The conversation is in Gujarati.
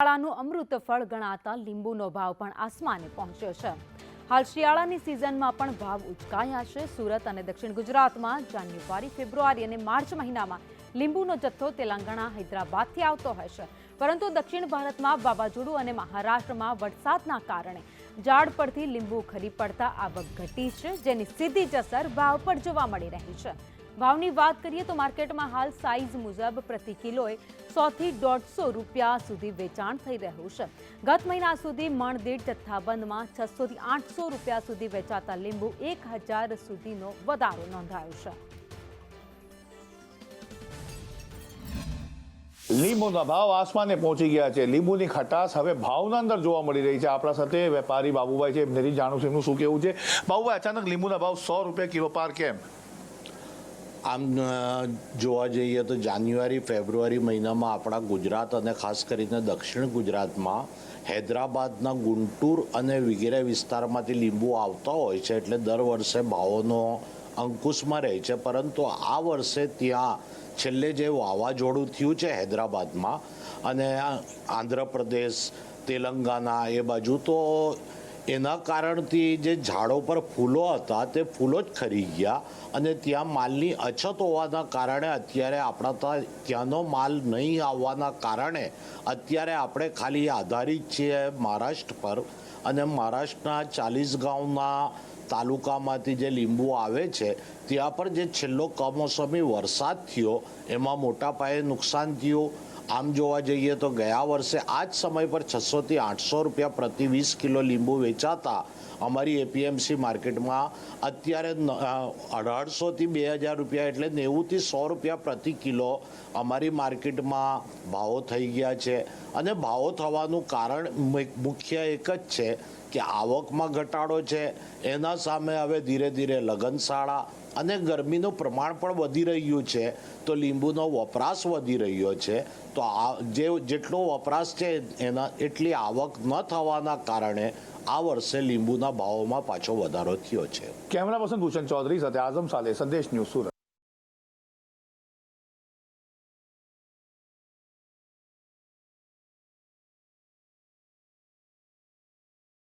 શિયાળાનું અમૃત ફળ ગણાતા લીંબુનો ભાવ પણ આસમાને પહોંચ્યો છે. હાલ શિયાળાની સિઝનમાં પણ ભાવ ઉચકાયા છે. સુરત અને દક્ષિણ ગુજરાતમાં જાન્યુઆરી, ફેબ્રુઆરી અને માર્ચ મહિનામાં લીંબુનો જથ્થો તેલંગાણા, હૈદરાબાદથી આવતો હોય છે. પરંતુ દક્ષિણ ભારતમાં વાવાઝોડું અને મહારાષ્ટ્રમાં વરસાદના કારણે ઝાડ પરથી લીંબુ ખરી પડતા આવક ઘટી છે, જેની સીધી જ અસર ભાવ પર જોવા મળી રહી છે. ભાવની વાત કરીએ તો માર્કેટમાં હાલ સાઇઝ મુજબ પ્રતિ કિલોએ સોથી દોઢસો રૂપિયા સુધી વેચાણ થઈ રહ્યું છે. ગત મહિના સુધી મણ દીઠ જથ્થાબંધમાં છસોથી આઠસો રૂપિયા સુધી વેચાતા લીંબુ એક હજાર સુધીનો વધારો નોંધાયો છે. લીંબુના ભાવ આસમાને પહોંચી ગયા છે. લીંબુની ખટાશ હવે ભાવના અંદર જોવા મળી રહી છે. આપણા સાથે વેપારી બાબુભાઈ છે. એમનેથી જાણું છું એમનું શું કેવું છે. બાબુભાઈ, અચાનક લીંબુના ભાવ સો રૂપિયા કિલો પાર કેમ? આમ જોવા જઈએ તો જાન્યુઆરી, ફેબ્રુઆરી મહિનામાં આપણા ગુજરાત અને ખાસ કરીને દક્ષિણ ગુજરાતમાં હૈદરાબાદના ગુંટુર અને વગેરે વિસ્તારમાંથી લીંબુ આવતા હોય છે એટલે દર વર્ષે ભાવોનો અંકુશમાં રહે છે. પરંતુ આ વર્ષે ત્યાં છેલ્લે જે વાવાઝોડું થયું છે હૈદરાબાદમાં અને આંધ્રપ્રદેશ, તેલંગાના એ બાજુ, તો એના કારણથી જે ઝાડો પર ફૂલો હતા, તે ફૂલો જ ખરી ગયા અને ત્યાં માલની અછત હોવાના કારણે અત્યારે આપણા ત્યાં ત્યાંનો માલ નહીં આવવાના કારણે અત્યારે આપણે ખાલી આધારિત છીએ મહારાષ્ટ્ર પર. અને મહારાષ્ટ્રના ચાલીસ ગામના તાલુકામાંથી જે લીંબુ આવે છે, ત્યાં પણ જે છેલ્લો કમોસમી વરસાદ થયો, એમાં મોટા પાયે નુકસાન થયું. આમ જોવા જઈએ તો ગયા વર્ષે આ જ સમય પર છસોથી આઠસો રૂપિયા પ્રતિ વીસ કિલો લીંબુ વેચાતા અમારી એપીએમસી માર્કેટમાં અત્યારે અઢારસોથી બે હજાર રૂપિયા એટલે નેવુંથી સો રૂપિયા પ્રતિ કિલો અમારી માર્કેટમાં ભાવો થઈ ગયા છે. અને ભાવો થવાનું કારણ મુખ્ય એક જ છે કે આવકમાં ઘટાડો છે. એના સામે હવે ધીરે ધીરે લગનશાળા અને ગરમીનું પ્રમાણ પણ વધી રહ્યું છે, તો લીંબુનો વપરાશ વધી રહ્યો છે, તો આ જે જેટલો વપરાશ છે એના એટલી આવક ન થવાના કારણે આ વર્ષે લીંબુના ભાવોમાં પાછો વધારો થયો છે. કેમેરા પર્સન ભૂષણ ચૌધરી સાથે આઝમ સાલે, સંદેશ ન્યૂઝ સુરત.